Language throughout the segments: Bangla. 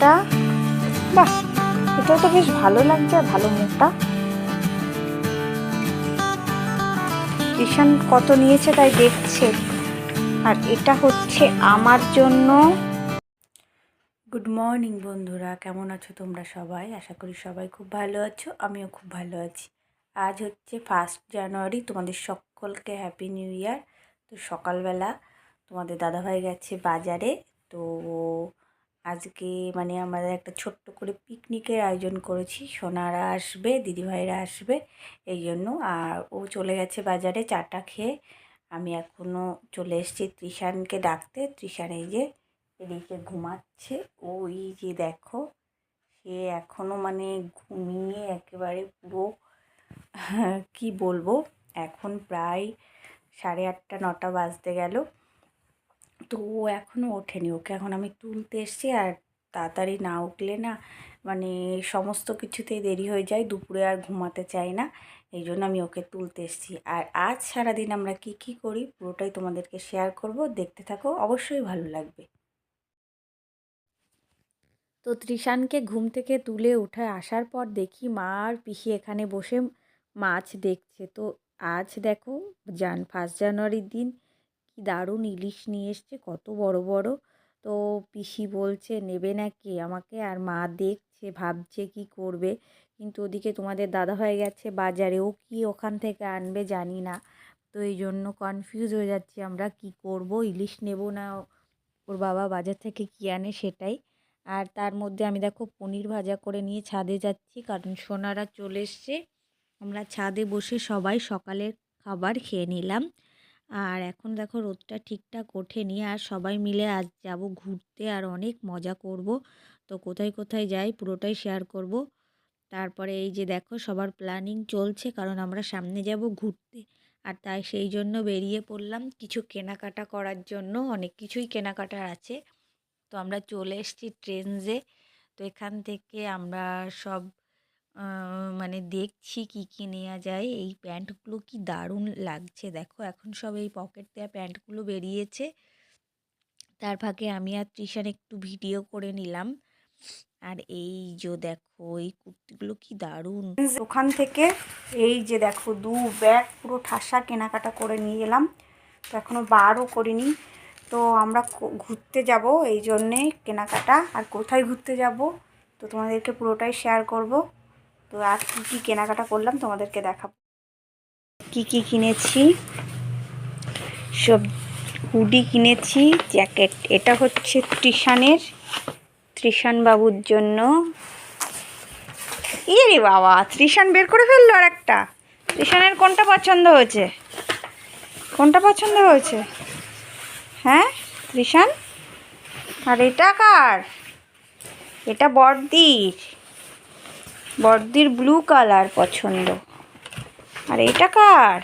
একটা বাহ, এটাও তো বেশ ভালো লাগছে আর ভালো মোটা টিউশন কত নিয়েছে তাই দেখছে। আর এটা হচ্ছে আমার জন্য। গুড মর্নিং বন্ধুরা, কেমন আছো তোমরা সবাই? আশা করি সবাই খুব ভালো আছো, আমিও খুব ভালো আছি। আজ হচ্ছে ফার্স্ট জানুয়ারি তোমাদের সকলকে হ্যাপি নিউ ইয়ার তো সকালবেলা তোমাদের দাদাভাই গেছে বাজারে, তো আজকে মানে আমাদের একটা ছোট্ট করে পিকনিকের আয়োজন করেছি। সোনারা আসবে, দিদিভাইরা আসবে এই জন্য আর ও চলে গেছে বাজারে চাটা খেয়ে। আমি এখনও চলে এসেছি ত্রিশানকে ডাকতে। ত্রিশান এই যে এদিকে ঘুমাচ্ছে। ওই যে দেখো, সে এখনও মানে ঘুমিয়ে একেবারে পুরো, কি বলব? এখন প্রায় সাড়ে আটটা, নটা বাজতে গেল। তো ও এখনও ওঠেনি। ওকে এখন আমি তুলতে এসছি আর তাড়াতাড়ি না উঠলে না মানে সমস্ত কিছুতেই দেরি হয়ে যায়, দুপুরে আর ঘুমাতে চাই না। এই জন্য আমি ওকে তুলতে এসেছি। আর আজ সারাদিন আমরা কি কি করি পুরোটাই তোমাদেরকে শেয়ার করব। দেখতে থাকো, অবশ্যই ভালো লাগবে। তো ত্রিশানকে ঘুম থেকে তুলে উঠে আসার পর দেখি মা আর পিসি এখানে বসে মাছ দেখছে। তো আজ দেখো জান ফার্স্ট জানুয়ারির দিন দারুণ ইলিশ নিয়ে এসছে, কত বড় বড়। তো পিসি বলছে, নেবে নাকি? আমাকে, আর মা দেখছে, ভাবছে কি করবে। কিন্তু ওদিকে তোমাদের দাদা হয়ে গেছে বাজারে, ও কি ওখান থেকে আনবে জানি না। তো এই জন্য কনফিউজ হয়ে যাচ্ছি আমরা, কি করব, ইলিশ নেব না? ওর বাবা বাজার থেকে কী আনে সেটাই। আর তার মধ্যে আমি দেখো পনির ভাজা করে নিয়ে ছাদে যাচ্ছি, কারণ সোনারা চলে এসছে। আমরা ছাদে বসে সবাই সকালের খাবার খেয়ে নিলাম। আর এখন দেখো রোদটা ঠিকঠাক ওঠেনি আর সবাই মিলে আজ যাব ঘুরতে আর অনেক মজা করব। তো কোথায় কোথায় যাই পুরোটাই শেয়ার করব। তারপরে এই যে দেখো সবার প্ল্যানিং চলছে কারণ আমরা সামনে যাব ঘুরতে। আর তাই সেই জন্য বেরিয়ে পড়লাম কিছু কেনাকাটা করার জন্য, অনেক কিছুই কেনাকাটার আছে। তো আমরা চলে এসেছি ট্রেনসে তো এখান থেকে আমরা সব মানে দেখছি কি কি নেওয়া যায়। এই প্যান্টগুলো কি দারুণ লাগছে। দেখো, এখন সব এই পকেট দেওয়া প্যান্টগুলো বেরিয়েছে। তার ফাঁকে আমি আর তৃষান একটু ভিডিও করে নিলাম। আর এই যে দেখো, এই কুর্তিগুলো কি দারুণ। ওখান থেকে এই যে দেখো, দু ব্যাগ পুরো ঠাসা কেনাকাটা করে নিয়ে এলাম। তো এখনও বারও করিনি। তো আমরা ঘুরতে যাব এই জন্যে কেনাকাটা। আর কোথায় ঘুরতে যাব, তো তোমাদেরকে পুরোটাই শেয়ার করব। তো আর কী কী কেনাকাটা করলাম তোমাদেরকে দেখাবো। কী কী কিনেছি? সব হুডি কিনেছি, জ্যাকেট। এটা হচ্ছে ত্রিশানের ত্রিশান বাবুর জন্য। ইয়ে বাবা ত্রিশান বের করে ফেলল আর একটা ত্রিশানের কোনটা পছন্দ হয়েছে? কোনটা পছন্দ হয়েছে? হ্যাঁ ত্রিশান আর এটা কার? এটা বর্দির। বর্দির ব্লু কালার পছন্দ। আর এটা কার?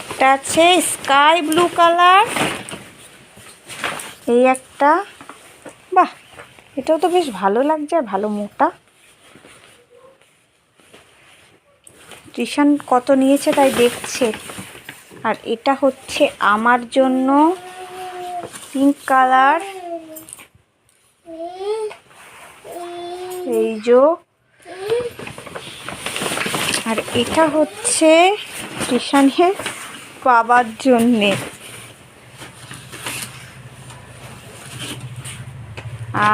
একটা আছে স্কাই ব্লু কালার এই একটা। বাহ, এটাও তো বেশ ভালো লাগছে আর ভালো মোটা। টিউশন কত নিয়েছে তাই দেখছে। আর এটা হচ্ছে আমার জন্য পিঙ্ক কালার এই যো আর এটা হচ্ছে টিউশনের পাবার জন্যে।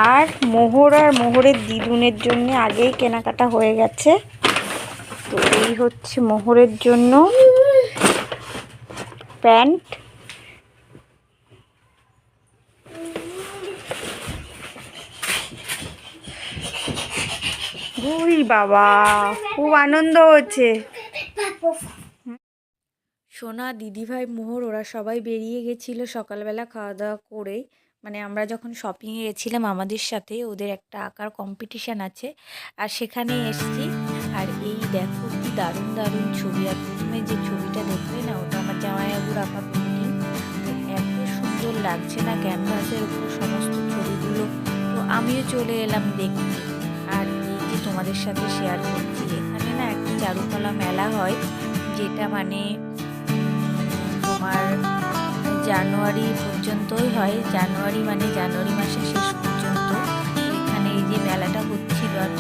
আর মোহর আর মোহরের দিদুনের জন্য আগেই কেনাকাটা হয়ে গেছে। তো এই হচ্ছে মোহরের জন্য প্যান্ট ওই বাবা, খুব আনন্দ হচ্ছে। সোনা, দিদিভাই, মোহর, ওরা সবাই বেরিয়ে গেছিল সকালবেলা খাওয়া দাওয়া করে। মানে আমরা যখন শপিংয়ে গেছিলাম আমাদের সাথে, ওদের একটা আঁকার কম্পিটিশান আছে। আর সেখানে এসছি। আর এই দেখো কি দারুণ দারুণ ছবি। আর প্রথমে যে ছবিটা দেখবে না, ওটা আমার জামাইবাবুর আঁকা পেন্টিং। এত সুন্দর লাগছে না ক্যানভাসের উপর সমস্ত ছবিগুলো। তো আমিও চলে এলাম দেখতে। যে তোমাদের সাথে শেয়ার করছি। এখানে না একটা চারুকলা মেলা হয়, যেটা মানে তোমার জানুয়ারি পর্যন্তই হয়। জানুয়ারি মানে জানুয়ারি মাসের শেষ পর্যন্ত। এখানে এই যে মেলাটা হচ্ছিল আর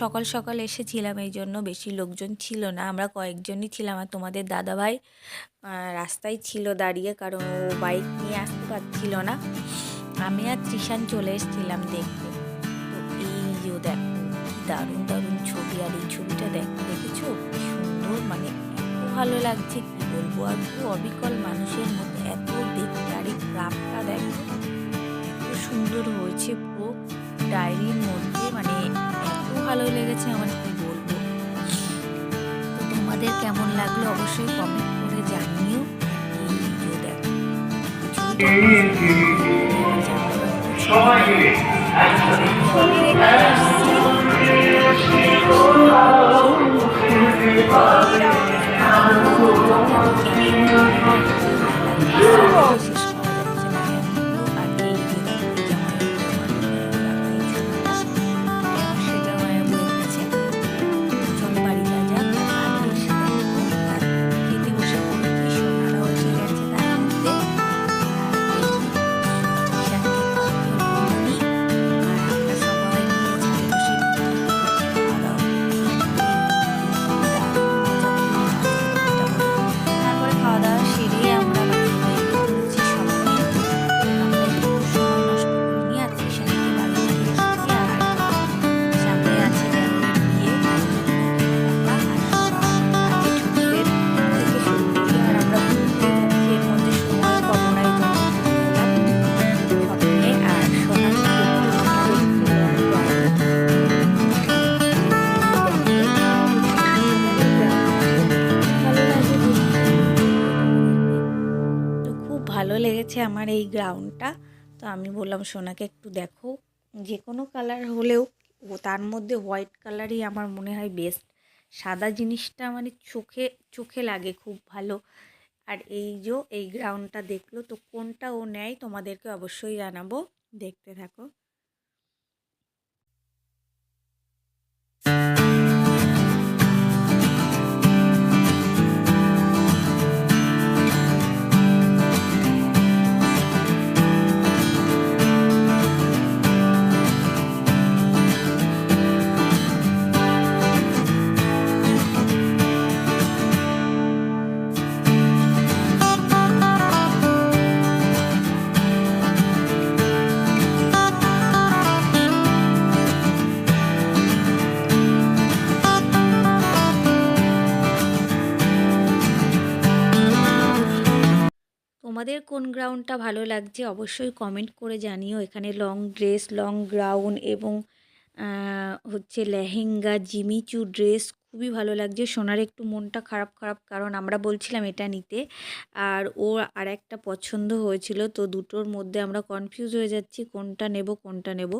সকাল সকাল এসেছিলাম, এই জন্য বেশি লোকজন ছিল না। আমরা কয়েকজনই ছিলাম আর তোমাদের দাদাভাই রাস্তায় ছিল দাঁড়িয়ে, কারণ ও বাইক নিয়ে আসতে পারছিল না। আমি আর ত্রিশান চলে এসেছিলাম দেখতে। তো এই যে দেখো, কি দারুণ দারুণ ছবি, আর এই ছবিটা দেখ দেখেছ? কি সুন্দর মানে এত ভালো লাগছে, কি বলব আর পুরো অবিকল মানুষের মতো, এত দেখতে, আর এই ক্রাফটটা দেখো, এত সুন্দর হয়েছে পুরো। ডায়েরির মধ্যে মানে ভালো লেগেছে আমার কি বলব? তো তোমাদের কেমন লাগল অবশ্যই কমেন্ট করে জানিও। সবাই মিলে আমার এই গ্রাউন্ডটা তো আমি বললাম, সোনাকে একটু দেখো। যে কোনো কালার হলেও, ও তার মধ্যে হোয়াইট কালারই আমার মনে হয় বেস্ট সাদা জিনিসটা মানে চোখে চোখে লাগে খুব ভালো। আর এই যে, এই গ্রাউন্ডটা দেখল, তো কোনটা ও নেয় তোমাদেরকে অবশ্যই জানাব। দেখতে থাকো। তোমাদের কোন গ্রাউন্ডটা ভালো লাগছে অবশ্যই কমেন্ট করে জানিও। এখানে লং ড্রেস লং গ্রাউন এবং হচ্ছে লেহেঙ্গা, জিমিচু ড্রেস খুবই ভালো লাগছে। সোনার একটু মনটা খারাপ খারাপ কারণ আমরা বলছিলাম এটা নিতে। আর ওর আর একটা পছন্দ হয়েছিল, তো দুটোর মধ্যে আমরা কনফিউজ হয়ে যাচ্ছি, কোনটা নেব কোনটা নেব।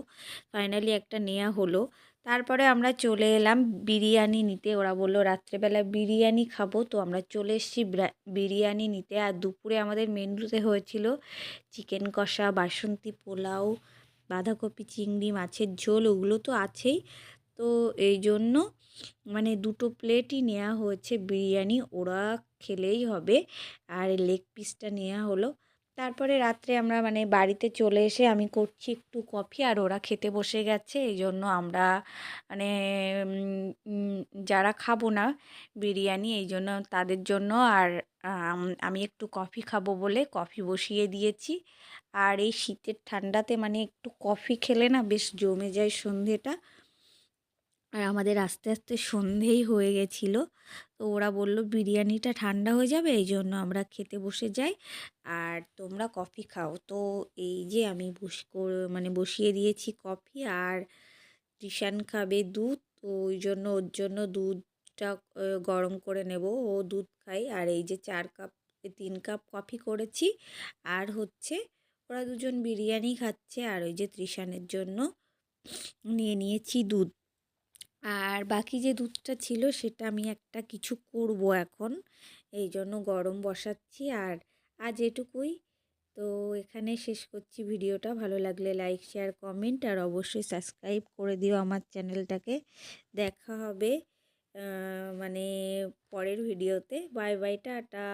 ফাইনালি একটা নেওয়া হলো। তারপরে আমরা চলে এলাম বিরিয়ানি নিতে। ওরা বলল, রাত্রেবেলা বিরিয়ানি খাব। তো আমরা চলে এসেছি বিরিয়ানি নিতে। আর দুপুরে আমাদের মেনুতে হয়েছিল চিকেন কষা, বাসন্তী পোলাও, বাঁধাকপি, চিংড়ি, মাছের ঝোল, ওগুলো তো আছেই। তো এই জন্য মানে দুটো প্লেটই নেওয়া হয়েছে বিরিয়ানি। ওরা খেলেই হবে। আর লেগ পিসটা নেওয়া হলো। তারপরে রাত্রে আমরা মানে বাড়িতে চলে এসে আমি করছি একটু কফি আর ওরা খেতে বসে গেছে। এই জন্য আমরা মানে যারা খাব না বিরিয়ানি, এই জন্য তাদের জন্য আর আমি একটু কফি খাব বলে কফি বসিয়ে দিয়েছি। আর এই শীতের ঠান্ডাতে মানে একটু কফি খেলে না বেশ জমে যায় সন্ধেটা। আর আমাদের আস্তে আস্তে সন্ধেই হয়ে গেছিল। তো ওরা বলল, বিরিয়ানিটা ঠান্ডা হয়ে যাবে, এই জন্য আমরা খেতে বসে যাই। আর তোমরা কফি খাও। তো এই যে আমি বস মানে বসিয়ে দিয়েছি কফি আর টিশান খাবে দুধ। তো ওই জন্য, ওর জন্য দুধটা গরম করে নেব। ও দুধ খাই আর এই যে চার কাপ, তিন কাপ কফি করেছি। আর হচ্ছে ওরা দুজন বিরিয়ানি খাচ্ছে। আর ওই যে ত্রিশানের জন্য নিয়ে নিয়েছি দুধ। আর বাকি যে দুধটা ছিল সেটা আমি একটা কিছু করব এখন। এই জন্য গরম বসাচ্ছি আর আজ এটুকুই। তো এখানে শেষ করছি ভিডিওটা। ভালো লাগলে লাইক, শেয়ার, কমেন্ট আর অবশ্যই সাবস্ক্রাইব করে দিও আমার চ্যানেলটাকে। দেখা হবে মানে পরের ভিডিওতে। Bye bye, tata.